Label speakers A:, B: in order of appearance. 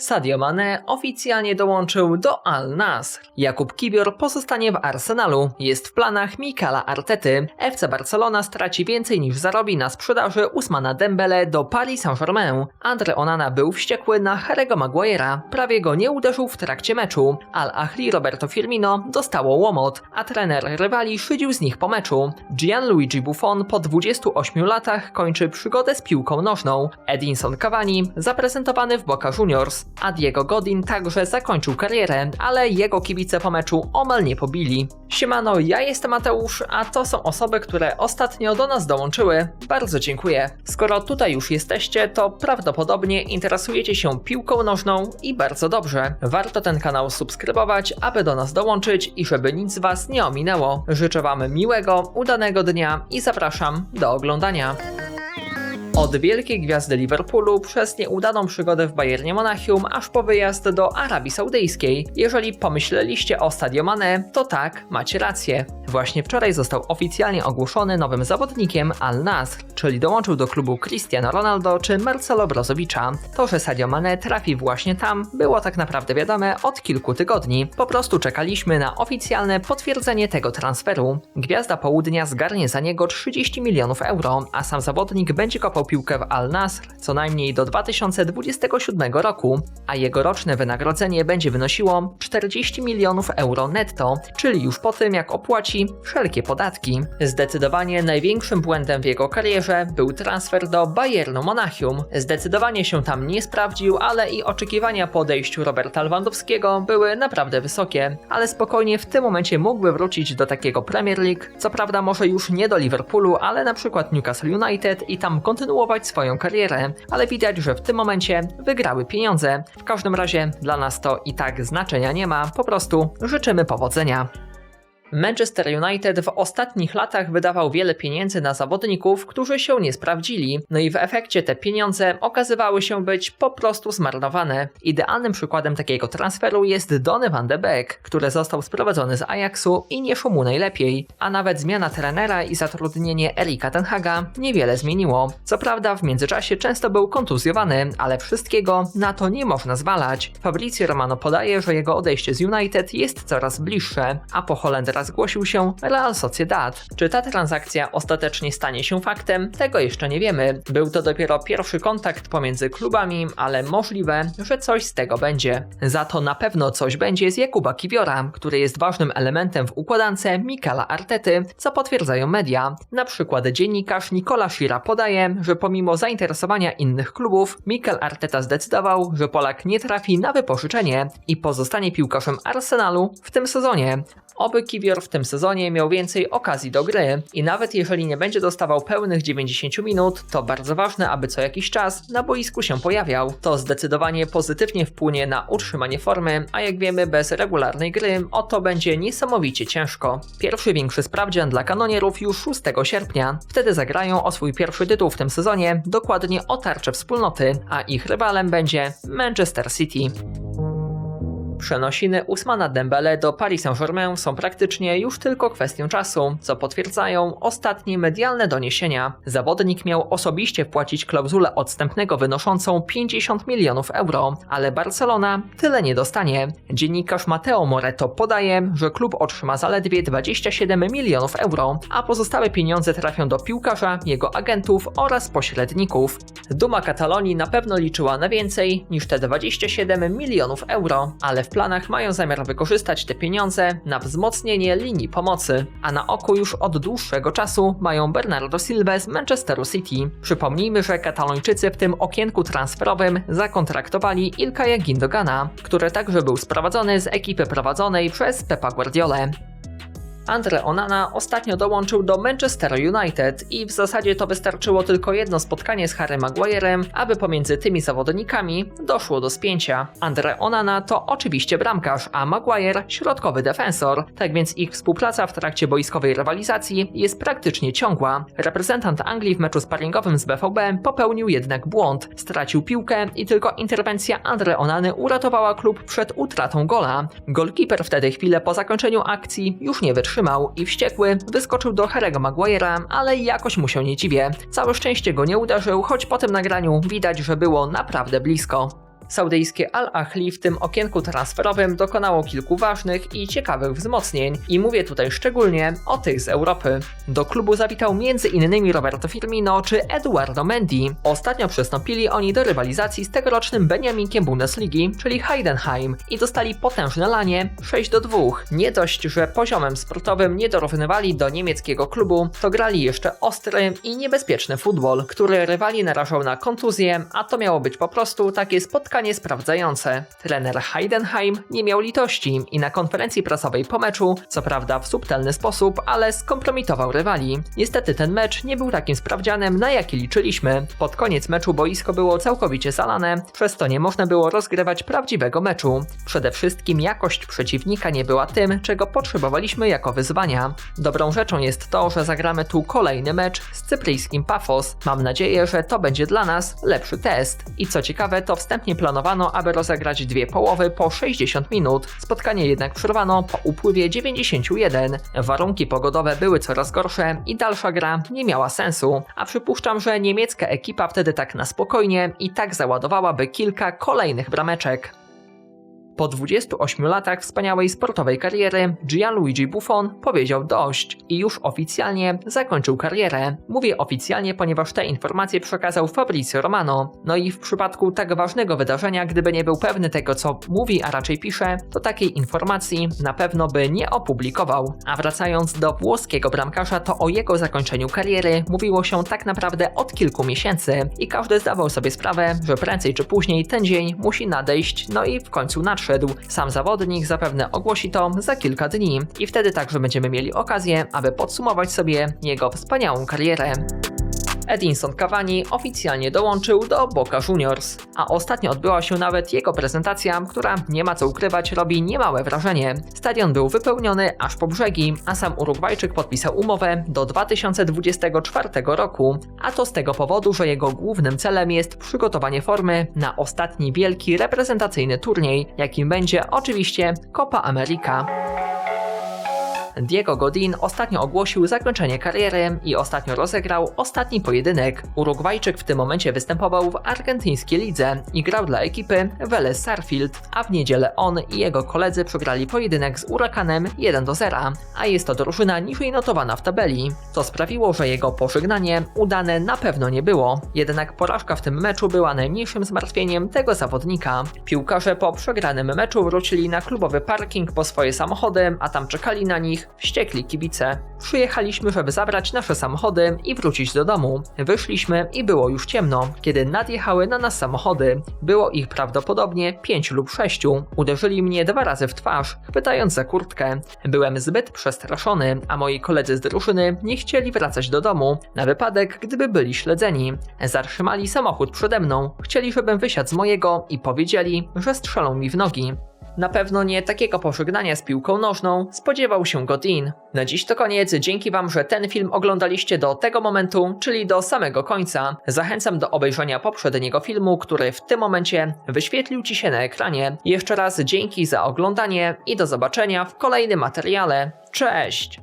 A: Sadio Mane oficjalnie dołączył do Al Nasr. Jakub Kiwior pozostanie w Arsenalu. Jest w planach Mikala Artety. FC Barcelona straci więcej niż zarobi na sprzedaży Usmana Dembele do Paris Saint-Germain. Andre Onana był wściekły na Harry'ego Maguire'a. Prawie go nie uderzył w trakcie meczu. Al Ahli Roberto Firmino dostało łomot, a trener rywali szydził z nich po meczu. Gianluigi Buffon po 28 latach kończy przygodę z piłką nożną. Edinson Cavani zaprezentowany w Boca Juniors a Diego Godin także zakończył karierę, ale jego kibice po meczu omal nie pobili. Siemano, ja jestem Mateusz, a to są osoby, które ostatnio do nas dołączyły. Bardzo dziękuję. Skoro tutaj już jesteście, to prawdopodobnie interesujecie się piłką nożną i bardzo dobrze. Warto ten kanał subskrybować, aby do nas dołączyć i żeby nic z Was nie ominęło. Życzę Wam miłego, udanego dnia i zapraszam do oglądania. Od wielkiej gwiazdy Liverpoolu przez nieudaną przygodę w Bayernie Monachium aż po wyjazd do Arabii Saudyjskiej. Jeżeli pomyśleliście o Stadio Mane, to tak, macie rację. Właśnie wczoraj został oficjalnie ogłoszony nowym zawodnikiem Al Nasr, czyli dołączył do klubu Cristiano Ronaldo czy Marcelo Brozowicza. To, że Sadio Mane trafi właśnie tam, było tak naprawdę wiadome od kilku tygodni. Po prostu czekaliśmy na oficjalne potwierdzenie tego transferu. Gwiazda Południa zgarnie za niego 30 milionów euro, a sam zawodnik będzie kopał piłkę w Al Nasr co najmniej do 2027 roku, a jego roczne wynagrodzenie będzie wynosiło 40 milionów euro netto, czyli już po tym jak opłaci wszelkie podatki. Zdecydowanie największym błędem w jego karierze był transfer do Bayernu Monachium. Zdecydowanie się tam nie sprawdził, ale i oczekiwania po odejściu Roberta Lewandowskiego były naprawdę wysokie, ale spokojnie w tym momencie mógłby wrócić do takiego Premier League, co prawda może już nie do Liverpoolu, ale na przykład Newcastle United i tam kontynuować swoją karierę, ale widać, że w tym momencie wygrały pieniądze. W każdym razie dla nas to i tak znaczenia nie ma, po prostu życzymy powodzenia. Manchester United w ostatnich latach wydawał wiele pieniędzy na zawodników, którzy się nie sprawdzili, no i w efekcie te pieniądze okazywały się być po prostu zmarnowane. Idealnym przykładem takiego transferu jest Donny van de Beek, który został sprowadzony z Ajaxu i nie szło najlepiej, a nawet zmiana trenera i zatrudnienie Erika Tenhaga niewiele zmieniło. Co prawda w międzyczasie często był kontuzjowany, ale wszystkiego na to nie można zwalać. Fabrizio Romano podaje, że jego odejście z United jest coraz bliższe, a po Zgłosił się Real Sociedad. Czy ta transakcja ostatecznie stanie się faktem? Tego jeszcze nie wiemy. Był to dopiero pierwszy kontakt pomiędzy klubami, ale możliwe, że coś z tego będzie. Za to na pewno coś będzie z Jakuba Kiwiora, który jest ważnym elementem w układance Mikala Artety, co potwierdzają media. Na przykład dziennikarz Nikola Shira podaje, że pomimo zainteresowania innych klubów, Mikel Arteta zdecydował, że Polak nie trafi na wypożyczenie i pozostanie piłkarzem Arsenalu w tym sezonie. Oby Kiwior w tym sezonie miał więcej okazji do gry i nawet jeżeli nie będzie dostawał pełnych 90 minut, to bardzo ważne, aby co jakiś czas na boisku się pojawiał. To zdecydowanie pozytywnie wpłynie na utrzymanie formy, a jak wiemy bez regularnej gry o to będzie niesamowicie ciężko. Pierwszy większy sprawdzian dla kanonierów już 6 sierpnia. Wtedy zagrają o swój pierwszy tytuł w tym sezonie, dokładnie o tarczę wspólnoty, a ich rywalem będzie Manchester City. Przenosiny Usmana Dembele do Paris Saint-Germain są praktycznie już tylko kwestią czasu, co potwierdzają ostatnie medialne doniesienia. Zawodnik miał osobiście wpłacić klauzulę odstępnego wynoszącą 50 milionów euro, ale Barcelona tyle nie dostanie. Dziennikarz Mateo Moreto podaje, że klub otrzyma zaledwie 27 milionów euro, a pozostałe pieniądze trafią do piłkarza, jego agentów oraz pośredników. Duma Katalonii na pewno liczyła na więcej niż te 27 milionów euro, ale w planach mają zamiar wykorzystać te pieniądze na wzmocnienie linii pomocy, a na oku już od dłuższego czasu mają Bernardo Silva z Manchesteru City. Przypomnijmy, że Katalończycy w tym okienku transferowym zakontraktowali Ilkaja Gindogana, który także był sprowadzony z ekipy prowadzonej przez Pepa Guardiolę. Andre Onana ostatnio dołączył do Manchester United i w zasadzie to wystarczyło tylko jedno spotkanie z Harry Maguirem, aby pomiędzy tymi zawodnikami doszło do spięcia. Andre Onana to oczywiście bramkarz, a Maguire środkowy defensor, tak więc ich współpraca w trakcie boiskowej rywalizacji jest praktycznie ciągła. Reprezentant Anglii w meczu sparingowym z BVB popełnił jednak błąd, stracił piłkę i tylko interwencja Andre Onany uratowała klub przed utratą gola. Golkiper wtedy chwilę po zakończeniu akcji już nie wytrzymał wytrzymał i wściekły wyskoczył do Harry'ego Maguire'a, ale jakoś mu się nie dziwię. Całe szczęście go nie uderzył, choć po tym nagraniu widać, że było naprawdę blisko. Saudyjskie Al Ahli w tym okienku transferowym dokonało kilku ważnych i ciekawych wzmocnień i mówię tutaj szczególnie o tych z Europy. Do klubu zawitał m.in. Roberto Firmino czy Eduardo Mendy. Ostatnio przystąpili oni do rywalizacji z tegorocznym Beniaminkiem Bundesligi, czyli Heidenheim i dostali potężne lanie 6 do 2. Nie dość, że poziomem sportowym nie dorównywali do niemieckiego klubu, to grali jeszcze ostry i niebezpieczny futbol, który rywali narażał na kontuzję, a to miało być po prostu takie spotkanie sprawdzające. Trener Heidenheim nie miał litości i na konferencji prasowej po meczu, co prawda w subtelny sposób, ale skompromitował rywali. Niestety ten mecz nie był takim sprawdzianem, na jaki liczyliśmy. Pod koniec meczu boisko było całkowicie zalane, przez to nie można było rozgrywać prawdziwego meczu. Przede wszystkim jakość przeciwnika nie była tym, czego potrzebowaliśmy jako wyzwania. Dobrą rzeczą jest to, że zagramy tu kolejny mecz z cypryjskim Pafos. Mam nadzieję, że to będzie dla nas lepszy test. I co ciekawe, to wstępnie planowano, aby rozegrać dwie połowy po 60 minut. Spotkanie jednak przerwano po upływie 91. Warunki pogodowe były coraz gorsze i dalsza gra nie miała sensu. A przypuszczam, że niemiecka ekipa wtedy tak na spokojnie i tak załadowałaby kilka kolejnych brameczek. Po 28 latach wspaniałej sportowej kariery Gianluigi Buffon powiedział dość i już oficjalnie zakończył karierę. Mówię oficjalnie, ponieważ te informacje przekazał Fabrizio Romano. No i w przypadku tak ważnego wydarzenia, gdyby nie był pewny tego, co mówi, a raczej pisze, to takiej informacji na pewno by nie opublikował. A wracając do włoskiego bramkarza, to o jego zakończeniu kariery mówiło się tak naprawdę od kilku miesięcy i każdy zdawał sobie sprawę, że prędzej czy później ten dzień musi nadejść, no i w końcu nadszedł. Sam zawodnik zapewne ogłosi to za kilka dni i wtedy także będziemy mieli okazję, aby podsumować sobie jego wspaniałą karierę. Edinson Cavani oficjalnie dołączył do Boca Juniors, a ostatnio odbyła się nawet jego prezentacja, która nie ma co ukrywać, robi niemałe wrażenie. Stadion był wypełniony aż po brzegi, a sam Urugwajczyk podpisał umowę do 2024 roku, a to z tego powodu, że jego głównym celem jest przygotowanie formy na ostatni wielki reprezentacyjny turniej, jakim będzie oczywiście Copa America. Diego Godin ostatnio ogłosił zakończenie kariery i ostatnio rozegrał ostatni pojedynek. Urugwajczyk w tym momencie występował w argentyńskiej lidze i grał dla ekipy Vélez Sarfield, a w niedzielę on i jego koledzy przegrali pojedynek z Urakanem 1 do 0, a jest to drużyna niżej notowana w tabeli. To sprawiło, że jego pożegnanie udane na pewno nie było, jednak porażka w tym meczu była najmniejszym zmartwieniem tego zawodnika. Piłkarze po przegranym meczu wrócili na klubowy parking po swoje samochody, a tam czekali na wściekli kibice. Przyjechaliśmy, żeby zabrać nasze samochody i wrócić do domu. Wyszliśmy i było już ciemno, kiedy nadjechały na nas samochody. Było ich prawdopodobnie pięć lub sześciu. Uderzyli mnie dwa razy w twarz, pytając za kurtkę. Byłem zbyt przestraszony, a moi koledzy z drużyny nie chcieli wracać do domu, na wypadek, gdyby byli śledzeni. Zatrzymali samochód przede mną, chcieli, żebym wysiadł z mojego i powiedzieli, że strzelą mi w nogi. Na pewno nie takiego pożegnania z piłką nożną spodziewał się Godin. Na dziś to koniec, dzięki Wam, że ten film oglądaliście do tego momentu, czyli do samego końca. Zachęcam do obejrzenia poprzedniego filmu, który w tym momencie wyświetlił Ci się na ekranie. Jeszcze raz dzięki za oglądanie i do zobaczenia w kolejnym materiale. Cześć!